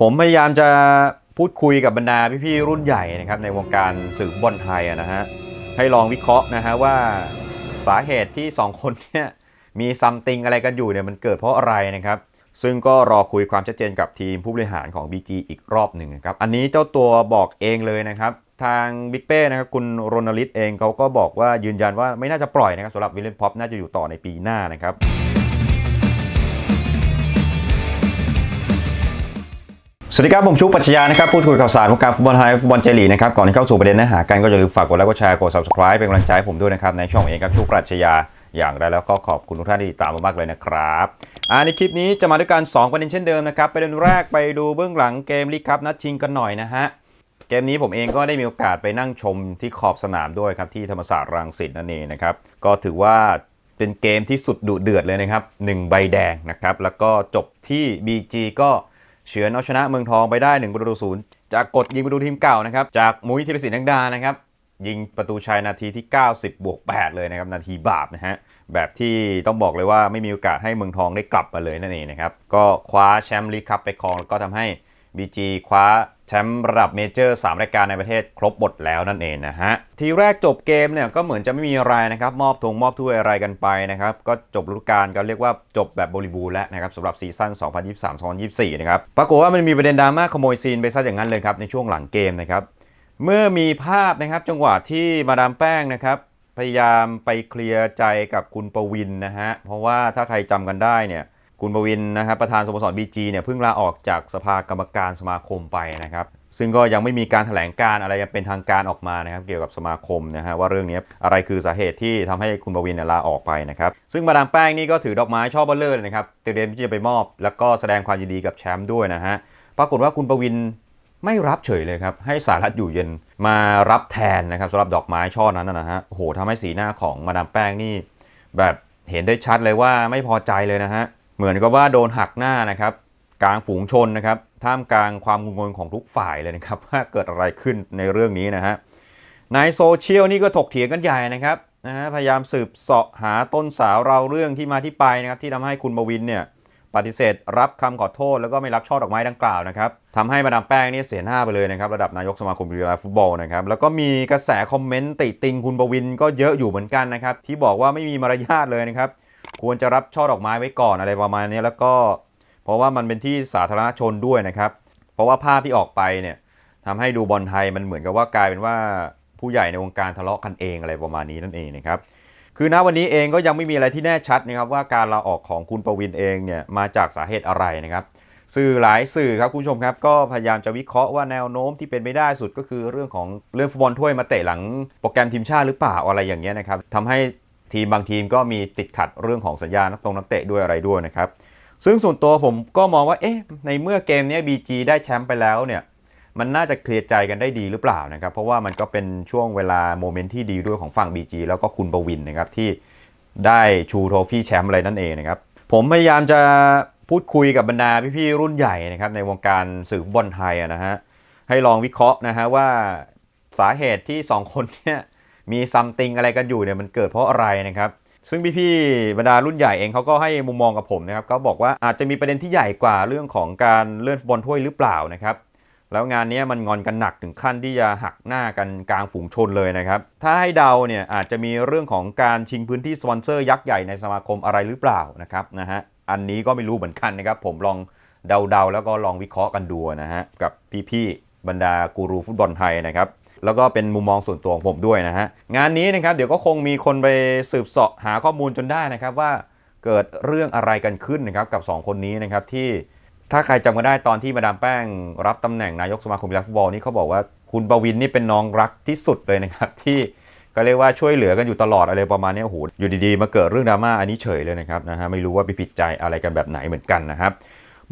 ผมพยายามจะพูดคุยกับบรรดาพี่ๆรุ่นใหญ่นะครับในวงการสื่อบอลไทยนะฮะให้ลองวิเคราะห์นะฮะว่าสาเหตุที่ 2 คนเนี่ยมีซัมติงอะไรกันอยู่เนี่ยมันเกิดเพราะอะไรนะครับ ซึ่งก็รอคุยความชัดเจนกับทีมผู้บริหารของ BG อีกรอบหนึ่งครับ อันนี้เจ้าตัวบอกเองเลยนะครับ ทางบิ๊กเป้นะครับคุณโรนัลิตเองเขาก็บอกว่ายืนยันว่าไม่น่าจะปล่อยนะครับสำหรับวิลเลนพ็อปน่าจะอยู่ต่อในปีหน้านะครับ สวัสดีครับ ผมชุกปัชญานะครับ พูดคุยข่าวสารวงการฟุตบอลไทยฟุตบอลเจลีนะครับ ก่อนที่เข้าสู่ประเด็นเนื้อหากันก็อย่าลืมฝากกดไลค์กดแชร์กด subscribe เป็นกำลังใจให้ผมด้วยนะครับ ในช่องเองครับชุกปรัชญาอย่างไรแล้วก็ขอบคุณทุกท่านที่ติดตามมามากเลยนะครับอ่าในคลิปนี้จะมาด้วยกัน 2 ประเด็นเช่นเดิมนะครับประเด็นแรกไปดูเบื้องหลังเกมลีกคัพนัดชิงกันหน่อยนะฮะเกมนี้ผมเองก็ได้มีโอกาสไปนั่งชมที่ขอบสนามด้วยครับที่ธรรมศาสตร์รังสิตนั่นเองนะครับก็ถือว่าเป็นเกมที่สุดดุเดือดเลยนะครับหนึ่งใบแดงนะครับแล้วก็จบที่ BG ก็ เฉือนเอาชนะเมืองทองไปได้1ประตูศูนย์จากกดยิงประตูทีมเก่านะครับ จากมุ้ยธีรศิลป์นังดานะครับ ยิงประตูชัยนาทีที่ 90 บวก 8 เลยนะครับ นาทีบาปนะฮะ แบบที่ต้องบอกเลยว่าไม่มีโอกาสให้เมืองทองได้กลับมาเลยนั่นเองนะครับ ก็คว้าแชมป์ลีกคัพไปครองแล้วก็ทำให้ BG คว้าแชมป์ระดับเมเจอร์3รายการในประเทศครบหมดแล้วนั่นเองนะฮะ ทีแรกจบเกมเนี่ยก็เหมือนจะไม่มีอะไรนะครับ มอบธงมอบถ้วยอะไรกันไปนะครับ ก็จบฤดูกาลก็เรียกว่าจบแบบบริบูรณ์แล้วนะครับสำหรับซีซั่น 2023-2024 นะครับ ปรากฏว่ามันมีประเด็นดราม่าขโมยซีนไปซะอย่างนั้นเลยครับ ในช่วงหลังเกมนะครับ เมื่อมีภาพนะครับจังหวะที่มาดามแป้งนะครับพยายามไปเคลียร์ใจกับคุณประวินนะฮะเพราะว่าถ้าใครจำกันได้เนี่ย คุณประวินนะครับประธานสโมสร BG เนี่ยเพิ่งลาออกจากสภากรรมการสมาคมไปนะครับซึ่งก็ยังไม่มีการแถลงการอะไรยังเป็นทางการออกมานะครับเกี่ยวกับสมาคมนะฮะว่าเรื่องนี้อะไรคือสาเหตุที่ทำให้คุณประวินลาออกไปนะครับซึ่งมาดามแป้งนี่ก็ถือดอกไม้ช่อเบลเลอร์เลยนะครับเตรียมที่จะไปมอบ แล้วก็แสดงความยินดีกับแชมป์ด้วยนะฮะปรากฏว่าคุณประวินไม่รับเฉยเลยครับให้สารัตอยู่เย็นมารับแทนนะครับสำหรับดอกไม้ช่อนั้นนะฮะโหทำให้สีหน้าของมาดามแป้งนี่แบบเห็นได้ชัดเลยว่าไม่พอใจเลยนะฮะ เหมือนกับว่าโดนหักหน้านะครับกลางฝูงชนนะครับท่ามกลางความงุนงงของทุกฝ่ายเลยนะครับว่าเกิดอะไรขึ้นในเรื่องนี้นะฮะในโซเชียลนี่ก็ถกเถียงกันใหญ่นะครับนะฮะพยายามสืบเสาะหาต้นสาวเราเรื่องที่มาที่ไปนะครับที่ทำให้คุณบวินเนี่ยปฏิเสธรับคำขอโทษแล้วก็ไม่รับช่อดอกไม้ดังกล่าวนะครับทำให้มาดามแป้งนี่เสียหน้าไปเลยนะครับระดับนายกสมาคมกีฬาฟุตบอลนะครับแล้วก็มีกระแสคอมเมนต์ติติงคุณบวินก็เยอะอยู่เหมือนกันนะครับที่บอกว่าไม่มีมารยาทเลยนะครับ ควรจะรับช่อดอกไม้ไว้ก่อนอะไรประมาณนี้แล้วก็เพราะว่ามันเป็นที่สาธารณชนด้วยนะครับ เพราะว่าภาพที่ออกไปเนี่ยทำให้ดูบอลไทยมันเหมือนกับว่ากลายเป็นว่าผู้ใหญ่ในวงการทะเลาะกันเองอะไรประมาณนี้นั่นเองนะครับคือณวันนี้เองก็ยังไม่มีอะไรที่แน่ชัดนะครับว่าการลาออกของคุณประวินเองเนี่ยมาจากสาเหตุอะไรนะครับสื่อหลายสื่อครับคุณผู้ชมครับก็พยายามจะวิเคราะห์ว่าแนวโน้มที่เป็นไปได้สุดก็คือเรื่องของเรื่องฟุตบอลถ้วยมาเตะหลังโปรแกรมทีมชาติหรือเปล่าอะไรอย่างเงี้ยนะครับทำให้ ทีมบางทีมก็มีติดขัดเรื่องของสัญญานักตรงนักเตะด้วยอะไรด้วยนะครับ ซึ่งส่วนตัวผมก็มองว่า เอ๊ะ ในเมื่อเกมนี้ BG ได้แชมป์ไปแล้วเนี่ย มันน่าจะเคลียร์ใจกันได้ดีหรือเปล่านะครับ เพราะว่ามันก็เป็นช่วงเวลาโมเมนต์ที่ดีด้วยของฝั่ง BG แล้วก็คุณประวินนะครับที่ได้ชูโทฟี่แชมป์อะไรนั่นเองนะครับ ผมพยายามจะพูดคุยกับบรรดาพี่ๆรุ่นใหญ่นะครับในวงการสื่อฟุตบอลไทยนะฮะให้ลองวิเคราะห์นะฮะว่าสาเหตุที่ 2 คนเนี่ย มีซัมติงอะไรกันอยู่เนี่ยมันเกิดเพราะอะไรนะครับซึ่งพี่ๆบรรดารุ่นใหญ่เองเขาก็ให้มุมมองกับผมนะครับเขาบอกว่าอาจจะมีประเด็นที่ใหญ่กว่าเรื่องของการเลื่อนฟุตบอลถ้วยหรือเปล่านะครับแล้วงานนี้มันงอนกันหนักถึงขั้นที่จะหักหน้ากันกลางฝูงชนเลยนะครับ ถ้าให้เดาเนี่ยอาจจะมีเรื่องของการชิงพื้นที่สปอนเซอร์ยักษ์ใหญ่ในสมาคมอะไรหรือเปล่านะครับนะฮะอันนี้ก็ไม่รู้เหมือนกันนะครับ ผมลองเดาๆแล้วก็ลองวิเคราะห์กันดูนะฮะกับพี่ๆบรรดากูรูฟุตบอลไทยนะครับ แล้วก็เป็นมุมมองส่วนตัวของผมด้วยนะฮะ งานนี้นะครับเดี๋ยวก็คงมีคนไปสืบเสาะหาข้อมูลจนได้นะครับว่าเกิดเรื่องอะไรกันขึ้นนะครับกับ 2 คนนี้นะครับที่ถ้าใครจำกันได้ตอนที่มาดามแป้ง รับตำแหน่งนายกสมาคมกีฬาฟุตบอลนี่เขาบอกว่าคุณประวินนี่เป็นน้องรักที่สุดเลยนะครับที่ก็เรียกว่าช่วยเหลือกันอยู่ตลอดอะไรประมาณนี้โอ้โหอยู่ดีๆ มาเกิดเรื่องดราม่าอันนี้เฉยเลยนะครับนะฮะไม่รู้ว่าไปผิดใจอะไรกันแบบไหนเหมือนกันนะครับ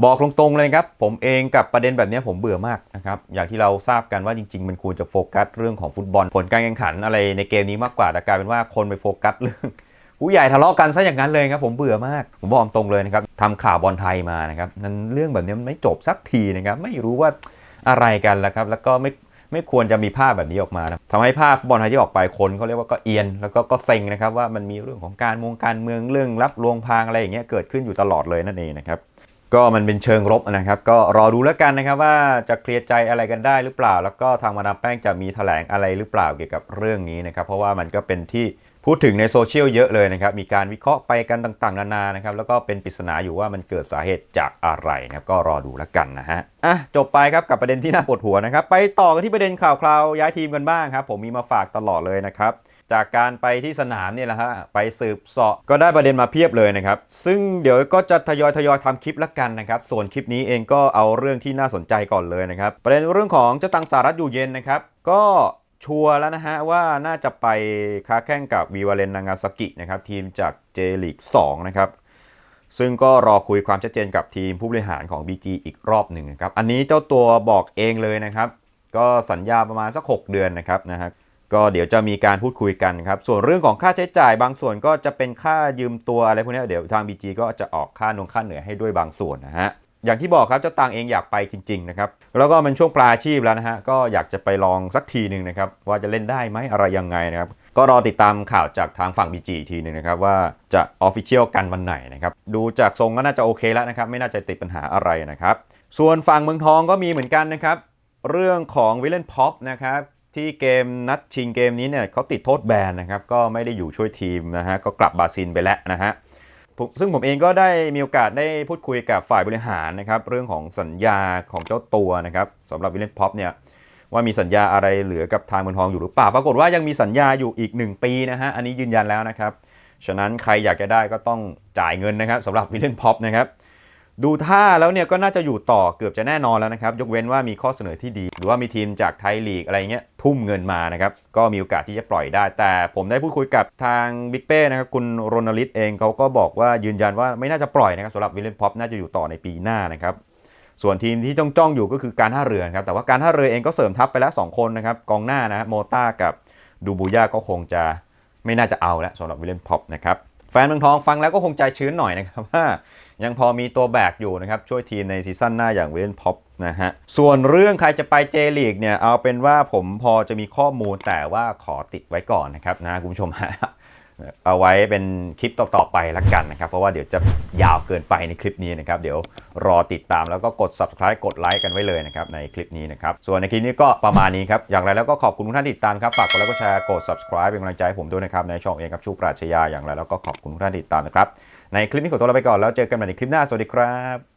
บอกตรงๆเลยครับ ผมเองกับประเด็นแบบนี้ผมเบื่อมากนะครับ อย่างที่เราทราบกันว่าจริง ๆ มันควรจะโฟกัสเรื่องของฟุตบอล ผลการแข่งขันอะไรในเกมนี้มากกว่าแต่กลายเป็นว่าคนไปโฟกัสเรื่องผู้ใหญ่ทะเลาะกันซะอย่างนั้นเลยครับผมเบื่อมาก ผมบอกตรงเลยนะครับทำข่าวบอลไทยมานะครับนั้นเรื่องแบบนี้มันไม่จบสักทีนะครับไม่รู้ว่าอะไรกันแล้วครับแล้วก็ไม่ไม่ควรจะมีภาพแบบนี้ออกมานะทำให้ภาพฟุตบอลไทยที่ออกไปคนเขาเรียกว่าก็เอียน แล้วก็ก็เซ็งนะครับว่ามันมีเรื่องของการมงการเมืองเรื่องรับลวงพางอะไรอย่างเงี้ยเกิดขึ้นอยู่ตลอดเลยนั่นเองนะครับ ก็มันเป็นเชิงรบนะครับ ก็รอดูแล้วกันนะครับว่าจะเคลียร์ใจอะไรกันได้หรือเปล่า แล้วก็ทางมาดามแป้งจะมีแถลงอะไรหรือเปล่าเกี่ยวกับเรื่องนี้นะครับ เพราะว่ามันก็เป็นที่พูดถึงในโซเชียลเยอะเลยนะครับ มีการวิเคราะห์ไปกันต่างๆ นานานะครับ แล้วก็เป็นปริศนาอยู่ว่ามันเกิดสาเหตุจากอะไรนะครับ ก็รอดูแล้วกันนะฮะ อะ จบไปครับกับประเด็นที่น่าปวดหัวนะครับ ไปต่อกันที่ประเด็นข่าวคราวย้ายทีมกันบ้างครับ ผมมีมาฝากตลอดเลยนะครับ จากการไปที่สนามเนี่ยแหละฮะไปสืบเสาะก็ได้ประเด็นมาเพียบเลยนะครับ ซึ่งเดี๋ยวก็จะทยอยทยอยทำคลิปละกันนะครับ ส่วนคลิปนี้เองก็เอาเรื่องที่น่าสนใจก่อนเลยนะครับ ประเด็นเรื่องของเจ้าตังสารัตอยู่เย็นนะครับ ก็ชัวร์แล้วนะฮะว่าน่าจะไปค้าแข่งกับวีวาเลนนางาซากินะครับทีมจากเจลีก2นะครับซึ่งก็รอคุยความชัดเจนกับทีมผู้บริหารของ BG อีกรอบหนึ่งนะครับ อันนี้เจ้าตัวบอกเองเลยนะครับ ก็สัญญาประมาณสัก 6 เดือนนะครับนะฮะ ก็เดี๋ยวจะมีการพูดคุยกันครับ ส่วนเรื่องของค่าใช้จ่ายบางส่วนก็จะเป็นค่ายืมตัวอะไรพวกนี้เดี๋ยวทาง BG ก็จะออกค่านงค่าเหนื่อยให้ด้วยบางส่วนนะฮะอย่างที่บอกครับเจ้าตังเองอยากไปจริงๆนะครับแล้วก็มันช่วงปลายชีพแล้วนะฮะก็อยากจะไปลองสักทีหนึ่งนะครับว่าจะเล่นได้ไหมอะไรยังไงนะครับก็รอติดตามข่าวจากทางฝั่ง BG อีกทีหนึงนะครับว่าจะออฟฟิเชียลกันวันไหนนะครับดูจากทรงก็น่าจะโอเคแล้วนะครับไม่น่าจะติดปัญหาอะไรนะครับส่วนฝั่งเมืองทองก็มีเหมือนกันนะครับเรื่องของวิลเลนพ็อปนะครับ ที่เกมนัดชิงเกมนี้เนี่ยเขาติดโทษแบนนะครับ ก็ไม่ได้อยู่ช่วยทีมนะฮะ ก็กลับบราซิลไปแล้วนะฮะซึ่งผมเองก็ได้มีโอกาสได้พูดคุยกับฝ่ายบริหารนะครับ เรื่องของสัญญาของเจ้าตัวนะครับสำหรับวิลเลนพ็อปเนี่ยว่ามีสัญญาอะไรเหลือกับทางเมืองทองอยู่หรือเปล่า ปรากฏว่ายังมีสัญญาอยู่อีก 1 ปีนะฮะ อันนี้ยืนยันแล้วนะครับ ฉะนั้นใครอยากจะได้ก็ต้องจ่ายเงินนะครับสำหรับวิลเลนพ็อปนะครับ ดูท่าแล้วเนี่ยก็น่าจะอยู่ต่อเกือบจะแน่นอนแล้วนะครับ ยกเว้นว่ามีข้อเสนอที่ดี หรือว่ามีทีมจากไทยลีกอะไรเงี้ยทุ่มเงินมานะครับก็มีโอกาสที่จะปล่อยได้ แต่ผมได้พูดคุยกับทางบิ๊กเป้นะครับคุณโรนัลิตเองเขาก็บอกว่ายืนยันว่าไม่น่าจะปล่อยนะครับสำหรับวิลเลนพ็อปน่าจะอยู่ต่อในปีหน้านะครับส่วนทีมที่จ้องจ้องอยู่ก็คือการท่าเรือนะครับแต่ว่าการท่าเรือเองก็เสริมทัพไปแล้ว2คนนะครับกองหน้านะโมต้ากับดูบูย่าก็คงจะไม่น่าจะเอาแล้วสำหรับวิลเลนพ็อปนะครับแฟนเมืองทองฟังแล้วก็คงใจชื้นหน่อยนะครับว่า ยังพอมีตัวแบกอยู่นะครับ ช่วยทีมในซีซั่นหน้าอย่างเวนพ็อปนะฮะ ส่วนเรื่องใครจะไปเจลีกเนี่ย เอาเป็นว่าผมพอจะมีข้อมูลแต่ว่าขอติดไว้ก่อนนะครับนะคุณผู้ชมฮะเอาไว้เป็นคลิปต่อๆไปละกันนะครับ เพราะว่าเดี๋ยวจะยาวเกินไปในคลิปนี้นะครับ เดี๋ยวรอติดตามแล้วก็กด subscribe กดไลค์กันไว้เลยนะครับในคลิปนี้นะครับ ส่วนในคลิปนี้ก็ประมาณนี้ครับ อย่างไรแล้วก็ขอบคุณทุกท่านติดตามครับฝากกดไลค์กดแชร์กด subscribe เป็นกำลังใจให้ผมด้วยนะครับในช่องเองครับชูปราชญาอย่างไรแล้วก็ขอบคุณทุกท่านติดตามนะครับ ในคลิปนี้ขอตัวลาไปก่อนแล้วเจอกันใหม่ในคลิปหน้าสวัสดีครับ